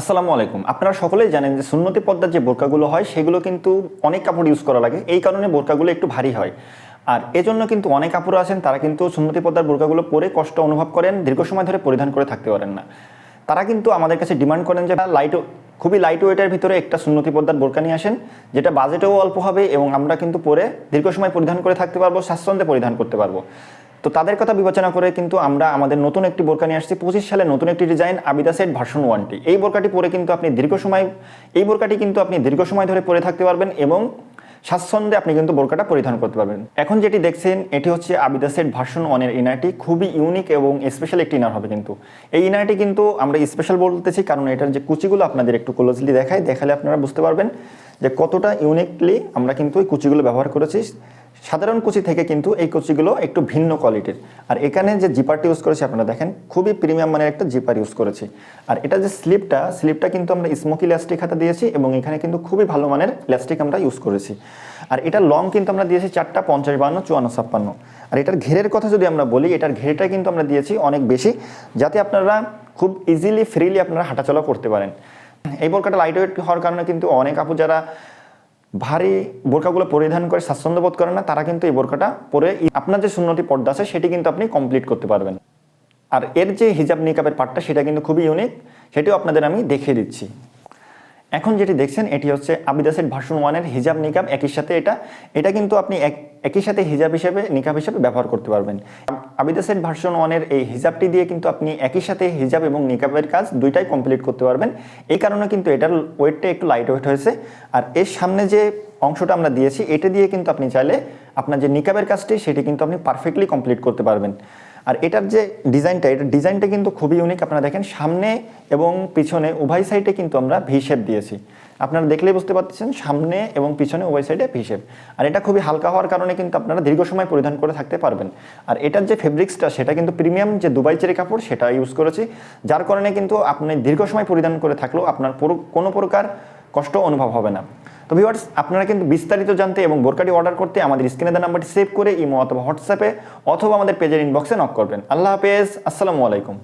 আসসালামু আলাইকুম। আপনারা সকলেই জানেন যে সুন্নতি পদ্মার যে বোরকাগুলো হয়, সেগুলো কিন্তু অনেক কাপড় ইউজ করা লাগে। এই কারণে বোরকাগুলো একটু ভারী হয়। আর এজন্য কিন্তু অনেক কাপড় আছেন, তারা কিন্তু সুন্নতি পদ্মার বোরকাগুলো পরে কষ্ট অনুভব করেন, দীর্ঘ সময় ধরে পরিধান করে থাকতে পারেন না। তারা কিন্তু আমাদের কাছে ডিমান্ড করেন যে লাইট খুবই লাইট ওয়েটের ভিতরে একটা সুন্নতি পদ্মার বোরকা নিয়ে আসেন, যেটা বাজেটেও অল্প হবে এবং আমরা কিন্তু পরে দীর্ঘ সময় পরিধান করে থাকতে পারব, স্বাচ্ছন্দ্যে পরিধান করতে পারব। তো তাদের কথা বিবেচনা করে কিন্তু আমরা আমাদের নতুন একটি বোরকা নিয়ে আসছি। পঁচিশ সালে নতুন একটি ডিজাইন আবিদা সেট ভার্সন ওয়ানটি এই বোরকাটি পরে কিন্তু আপনি দীর্ঘ সময়, এই বোরকাটি কিন্তু আপনি দীর্ঘ সময় ধরে পরে থাকতে পারবেন এবং স্বাচ্ছন্দ্যে আপনি কিন্তু বোরকাটা পরিধান করতে পারবেন। এখন যেটি দেখছেন, এটি হচ্ছে আবিদা সেট ভার্সন ওয়ানের ইনারটি খুবই ইউনিক এবং স্পেশাল একটি ইনার হবে কিন্তু। এই ইনারটি কিন্তু আমরা স্পেশাল বলতেছি কারণ এটার যে কুচিগুলো আপনাদের একটু ক্লোজলি দেখায়, দেখালে আপনারা বুঝতে পারবেন। যে কতটা ইউনিকলি আমরা কিন্তু এই কুচিগুলো ব্যবহার করেছি। সাধারণ কুচি থেকে কিন্তু এই কুচিগুলো একটু ভিন্ন কোয়ালিটির আর এখানে যে জিপারটি ইউজ করেছি, আপনারা দেখেন, খুবই প্রিমিয়াম মানের একটা জিপার ইউজ করেছি। আর এটা যে স্লিপটা স্লিপটা কিন্তু আমরা স্মোকি ল্যাস্টিক হাতে দিয়েছি এবং এখানে কিন্তু খুবই ভালো মানের ল্যাস্টিক আমরা ইউজ করেছি। আর এটা লং কিন্তু আমরা দিয়েছি চারটা পঞ্চাশ বান্ন, চুয়ান্ন, ছাপ্পান্ন। আর এটার ঘেরের কথা যদি আমরা বলি, এটার ঘেরটা কিন্তু আমরা দিয়েছি অনেক বেশি, যাতে আপনারা খুব ইজিলি ফ্রিলি আপনারা হাঁটাচলা করতে পারেন। এই বোরকাটা লাইট ওয়েট হওয়ার কারণে কিন্তু অনেক আপু যারা ভারী বোরকাগুলো পরিধান করে স্বাচ্ছন্দ্য বোধ করে না, তারা কিন্তু এই বোরকাটা পরে আপনার যে শূন্যটি পর্দা আছে, সেটি কিন্তু আপনি কমপ্লিট করতে পারবেন। আর এর যে হিজাব নিকাবের পার্টটা সেটা কিন্তু খুবই ইউনিক সেটিও আপনাদের আমি দেখিয়ে দিচ্ছি। এখন যেটি দেখছেন, এটি হচ্ছে আবিদাসের ভার্সন ওয়ানের হিজাব নিকাব। একই সাথে এটা এটা কিন্তু আপনি এক, একই সাথে হিজাব হিসেবে, নিকাব হিসেবে ব্যবহার করতে পারবেন। আবিদাসের ভার্সন ওয়ানের এই হিজাবটি দিয়ে কিন্তু আপনি একই সাথে হিজাব এবং নিকাবের কাজ দুইটাই কমপ্লিট করতে পারবেন। এই কারণে কিন্তু এটার ওয়েটটা একটু লাইট ওয়েট হয়েছে। আর এর সামনে যে অংশটা আমরা দিয়েছি, এটা দিয়ে কিন্তু আপনি চাইলে আপনার যে নিকাবের কাজটি, সেটি কিন্তু আপনি পারফেক্টলি কমপ্লিট করতে পারবেন। আর এটার যে ডিজাইনটা, এটার ডিজাইনটা কিন্তু খুবই ইউনিক আপনারা দেখেন সামনে এবং পিছনে উভয় সাইডে কিন্তু আমরা ভি শেপ দিয়েছি। আপনারা দেখলেই বুঝতে পারতেছেন, সামনে এবং পিছনে উভয় সাইডে ভি শেপ আর এটা খুবই হালকা হওয়ার কারণে কিন্তু আপনারা দীর্ঘ সময় পরিধান করে থাকতে পারবেন। আর এটার যে ফেব্রিক্সটা সেটা কিন্তু প্রিমিয়াম যে দুবাই চেরি কাপড়, সেটা ইউজ করেছি। যার কারণে কিন্তু আপনি দীর্ঘ সময় পরিধান করে থাকলেও আপনার কোনো প্রকার কষ্ট অনুভব হবে না। তো ভিউয়ার্স আপনারা কিন্তু বিস্তারিত জানতে এবং বোরকাটি অর্ডার করতে আমাদের স্ক্রিনে দেওয়া নাম্বারটি সেভ করে, ইমো অথবা হোয়াটসঅ্যাপে অথবা আমাদের পেজের ইনবক্সে নক করবেন। আল্লাহ হাফেজ, আসসালামু আলাইকুম।